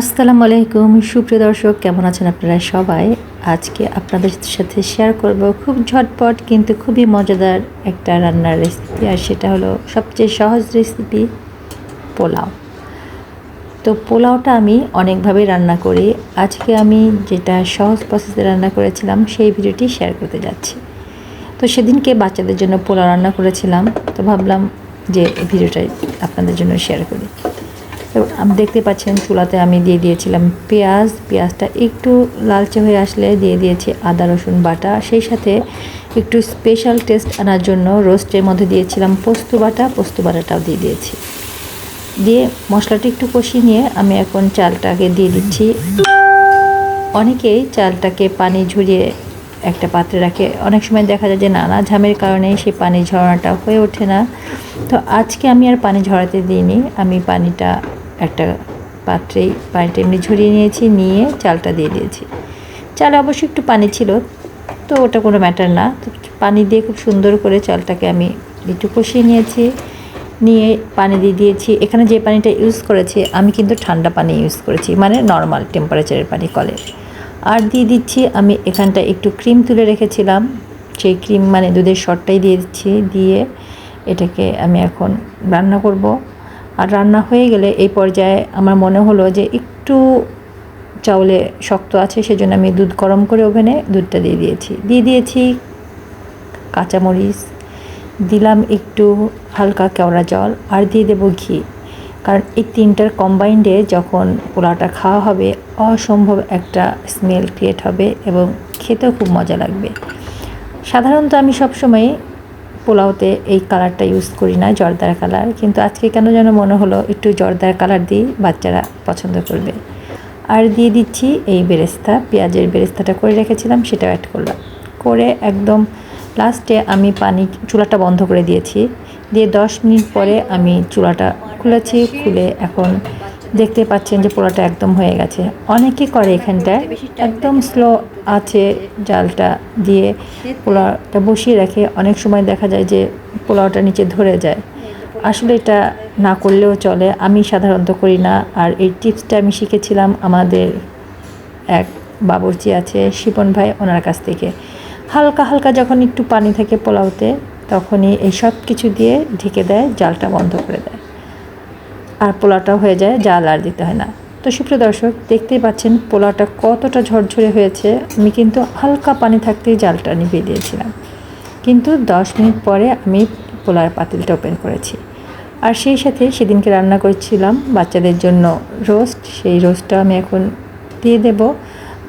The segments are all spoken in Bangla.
আসসালামু আলাইকুম। সুপ্রিয় দর্শক, কেমন আছেন আপনারা সবাই? আজকে আপনাদের সাথে শেয়ার করব খুব ঝটপট কিন্তু খুবই মজাদার একটা রান্নার রেসিপি আর সেটা হলো সবচেয়ে সহজ রেসিপি পোলাও। তো পোলাওটা আমি অনেকভাবে রান্না করি। আজকে আমি যেটা সহজ প্রসেসে রান্না করেছিলাম, সেই ভিডিওটি শেয়ার করতে যাচ্ছি। তো সেদিনকে বাচ্চাদের জন্য পোলাও রান্না করেছিলাম। তো ভাবলাম যে ভিডিওটাই আপনাদের জন্য শেয়ার করি। দেখতে পাচ্ছেন চুলাতে আমি দিয়ে দিয়েছিলাম পেঁয়াজ। পেঁয়াজটা একটু লালচে হয়ে আসলে দিয়ে দিয়েছি আদা, রসুন বাটা। সেই সাথে একটু স্পেশাল টেস্ট আনার জন্য রোস্টের মধ্যে দিয়েছিলাম পোস্ত বাটা। পোস্ত বাটাটাও দিয়ে দিয়েছি। দিয়ে মশলাটা একটু কষিয়ে নিয়ে আমি এখন চালটাকে দিয়ে দিচ্ছি। অনেকেই চালটাকে পানি ঝরিয়ে একটা পাত্রে রাখে। অনেক সময় দেখা যায় যে নানা ঝামের কারণে সেই পানি ঝরানোটা হয়ে ওঠে না। তো আজকে আমি আর পানি ঝরাতে দিইনি। আমি পানিটা একটা পাত্রেই পানিটা এমনি ঝরিয়ে নিয়েছি, নিয়ে চালটা দিয়ে দিয়েছি। চালে অবশ্যই একটু পানি ছিল, তো ওটা কোনো ম্যাটার না। তো পানি দিয়ে খুব সুন্দর করে চালটাকে আমি একটু কষিয়ে নিয়েছি, নিয়ে পানি দিয়ে দিয়েছি। এখানে যে পানিটা ইউজ করেছি, আমি কিন্তু ঠান্ডা পানি ইউজ করেছি মানে নর্মাল টেম্পারেচারের পানি কলের আর দিয়ে দিচ্ছি, আমি এখানটা একটু ক্রিম তুলে রেখেছিলাম। সেই ক্রিম মানে দুধের শটটাই দিয়ে দিচ্ছি, দিয়ে এটাকে আমি এখন রান্না করব। আর রান্না হয়ে গেলে এই পর্যায়ে আমার মনে হলো যে একটু চাউলে শক্ত আছে, সেজন্য আমি দুধ গরম করে ওভেনে দুধটা দিয়ে দিয়েছি। দিয়ে দিয়েছি কাঁচামরিচ, দিলাম একটু হালকা কেওড়া জল আর দিয়ে দেবো ঘি। কারণ এই তিনটার কম্বাইন্ডে যখন পোলাওটা খাওয়া হবে, অসম্ভব একটা স্মেল ক্রিয়েট হবে এবং খেতেও খুব মজা লাগবে। সাধারণত আমি সবসময় পোলাওতে এই কালারটা ইউজ করি না, জর্দার কালার। কিন্তু আজকে কেন যেন মনে হলো একটু জর্দার কালার দিই বাচ্চারা পছন্দ করবে। আর দিয়ে দিচ্ছি এই বেরেস্তা, পেঁয়াজের বেরেস্তাটা করে রেখেছিলাম, সেটাও অ্যাড করলাম। করে একদম লাস্টে আমি পানি, চুলাটা বন্ধ করে দিয়েছি। দিয়ে দশ মিনিট পরে আমি চুলাটা খুলেছি, খুলে এখন দেখতে পাচ্ছেন যে পোলাটা একদম হয়ে গেছে। অনেকে করে এখানটায় একদম স্লো আছে জালটা দিয়ে পোলাওটা বসিয়ে রাখে অনেক সময় দেখা যায় যে পোলাওটা নিচে ধরে যায়। আসলে এটা না করলেও চলে, আমি সাধারণত করি না। আর এই টিপসটা আমি শিখেছিলাম আমাদের এক বাবুর্চি আছে, শিপন ভাই, ওনার কাছ থেকে। হালকা হালকা যখন একটু পানি থাকে পোলাওতে, তখনই এই সব কিছু দিয়ে ঢেকে দেয়, জালটা বন্ধ করে দেয়। আর পোলাওটাও হয়ে যায়, জাল আর দিতে হয় না। তো সুপ্রিয় দর্শক, দেখতেই পাচ্ছেন পোলাওটা কতটা ঝরঝরে হয়েছে। আমি কিন্তু হালকা পানি থাকতেই জালটা নিভিয়ে দিয়েছিলাম। কিন্তু দশ মিনিট পরে আমি পোলার পাতিলটা ওপেন করেছি। আর সেই সাথে সেদিনকে রান্না করেছিলাম বাচ্চাদের জন্য রোস্ট। সেই রোস্টটা আমি এখন দিয়ে দেব।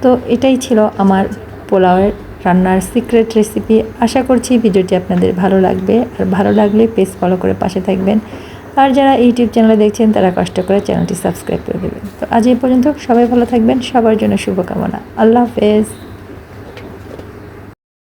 তো এটাই ছিল আমার পোলাওয়ের রান্নার সিক্রেট রেসিপি। আশা করছি ভিডিওটি আপনাদের ভালো লাগবে। আর ভালো লাগলে পেজ ফলো করে পাশে থাকবেন। আর যারা ইউটিউব চ্যানেলে দেখছেন, তারা কষ্ট করে চ্যানেলটি সাবস্ক্রাইব করে দেবেন। তো আজ এই পর্যন্ত সবাই ভালো থাকবেন, সবার জন্য শুভকামনা। আল্লাহ হাফেজ।